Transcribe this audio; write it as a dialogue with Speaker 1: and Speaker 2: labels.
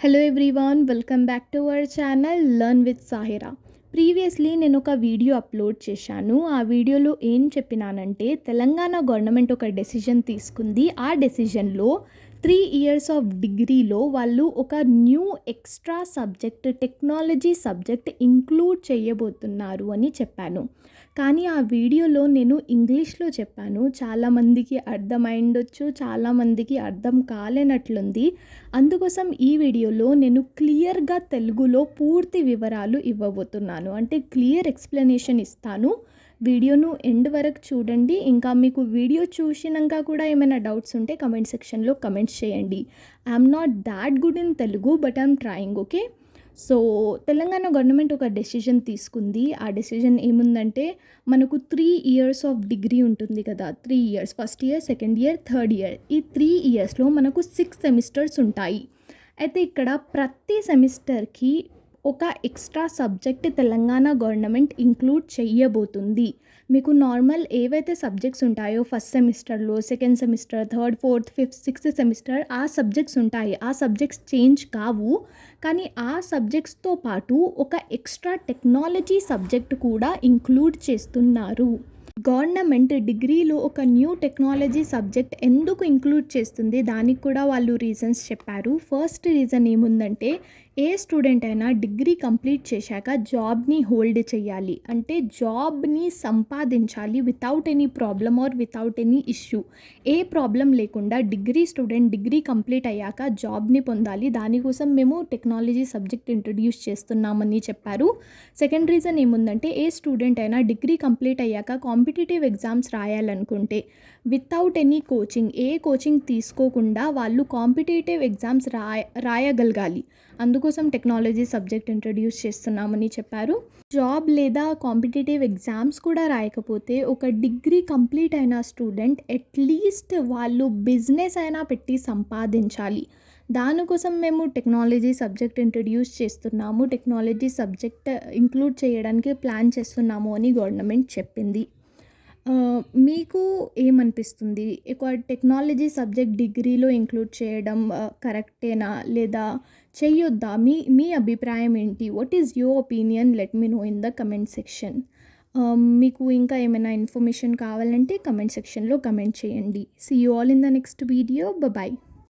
Speaker 1: Hello everyone welcome back to our channel learn with Sahira previously నేను ఒక video upload చేశాను. ఆ వీడియోలో ఏం చెప్పినానంటే తెలంగాణ గవర్నమెంట్ ఒక డెసిజన్ తీసుకుంది. ఆ డెసిజన్లో త్రీ ఇయర్స్ ఆఫ్ డిగ్రీలో వాళ్ళు ఒక new extra subject technology subject include చేయబోతున్నారు అని చెప్పాను. కానీ ఆ వీడియోలో నేను ఇంగ్లీష్లో చెప్పాను. చాలామందికి అర్థమైండొచ్చు చాలామందికి అర్థం కాలేనట్లుంది. అందుకోసం ఈ వీడియోలో నేను క్లియర్గా తెలుగులో పూర్తి వివరాలు ఇవ్వబోతున్నాను. అంటే క్లియర్ ఎక్స్ప్లెనేషన్ ఇస్తాను. వీడియోను ఎండ్ వరకు చూడండి. ఇంకా మీకు వీడియో చూసినాక కూడా ఏమైనా డౌట్స్ ఉంటే కమెంట్ సెక్షన్లో కమెంట్స్ చేయండి. I'm not that good in Telugu but I'm trying okay so Telangana government ఒక డెసిజన్ తీసుకుంది. ఆ డెసిజన్ ఏముందంటే మనకు త్రీ ఇయర్స్ ఆఫ్ డిగ్రీ ఉంటుంది కదా. Three years first year second year third year ఈ త్రీ ఇయర్స్లో మనకు సిక్స్ సెమిస్టర్స్ ఉంటాయి. అయితే ఇక్కడ ప్రతి సెమిస్టర్కి ఒక extra subject Telangana government include చెయ్యబోతుంది. మీకు నార్మల్ ఏవైతే సబ్జెక్ట్స్ ఉంటాయో ఫస్ట్ సెమిస్టర్లో second semester third fourth fifth sixth semester ఆ సబ్జెక్ట్స్ ఉంటాయి. ఆ సబ్జెక్ట్స్ చేంజ్ కావు. కానీ ఆ సబ్జెక్ట్స్తో పాటు ఒక ఎక్స్ట్రా టెక్నాలజీ సబ్జెక్ట్ కూడా ఇంక్లూడ్ చేస్తున్నారు. గవర్నమెంట్ డిగ్రీలో ఒక న్యూ టెక్నాలజీ సబ్జెక్ట్ ఎందుకు ఇంక్లూడ్ చేస్తుంది? దానికి కూడా వాళ్ళు రీజన్స్ చెప్పారు. ఫస్ట్ రీజన్ ఏముందంటే ఏ స్టూడెంట్ అయినా డిగ్రీ కంప్లీట్ చేశాక జాబ్ని హోల్డ్ చేయాలి. అంటే జాబ్ని సంపాదించాలి without any problem or without any issue A problem లేకుండా డిగ్రీ స్టూడెంట్ డిగ్రీ కంప్లీట్ అయ్యాక జాబ్ని పొందాలి. దానికోసం మేము టెక్నాలజీ సబ్జెక్ట్ ఇంట్రడ్యూస్ చేస్తున్నామని చెప్పారు. సెకండ్ రీజన్ ఏముందంటే ఏ స్టూడెంట్ అయినా డిగ్రీ కంప్లీట్ అయ్యాక కాంపిటేటివ్ ఎగ్జామ్స్ రాయాలనుకుంటే వితౌట్ ఎనీ కోచింగ్ ఏ కోచింగ్ తీసుకోకుండా వాళ్ళు కాంపిటేటివ్ ఎగ్జామ్స్ రాయ రాయగలగాలి. అందుకు కోసం టెక్నాలజీ సబ్జెక్ట్ ఇంట్రడ్యూస్ చేస్తున్నామని చెప్పారు. జాబ్ లేదా కాంపిటేటివ్ ఎగ్జామ్స్ కూడా రాయకపోతే ఒక డిగ్రీ కంప్లీట్ అయిన స్టూడెంట్ అట్లీస్ట్ వాళ్ళు బిజినెస్ అయినా పెట్టి సంపాదించాలి. దానికోసం మేము టెక్నాలజీ సబ్జెక్ట్ ఇంట్రడ్యూస్ చేస్తున్నాము. టెక్నాలజీ సబ్జెక్ట్ ఇంక్లూడ్ చేయడానికి ప్లాన్ చేస్తున్నాము అని గవర్నమెంట్ చెప్పింది. మీకు ఏమనిపిస్తుంది? ఒక టెక్నాలజీ సబ్జెక్ట్ డిగ్రీలో ఇంక్లూడ్ చేయడం కరెక్టేనా? లేదా చెయ్యొద్దా? మీ మీ అభిప్రాయం ఏంటి? What is your opinion let me know in the comment section మీకు ఇంకా ఏమైనా ఇన్ఫర్మేషన్ కావాలంటే కమెంట్ సెక్షన్లో కమెంట్ చేయండి. See you all in the next video bye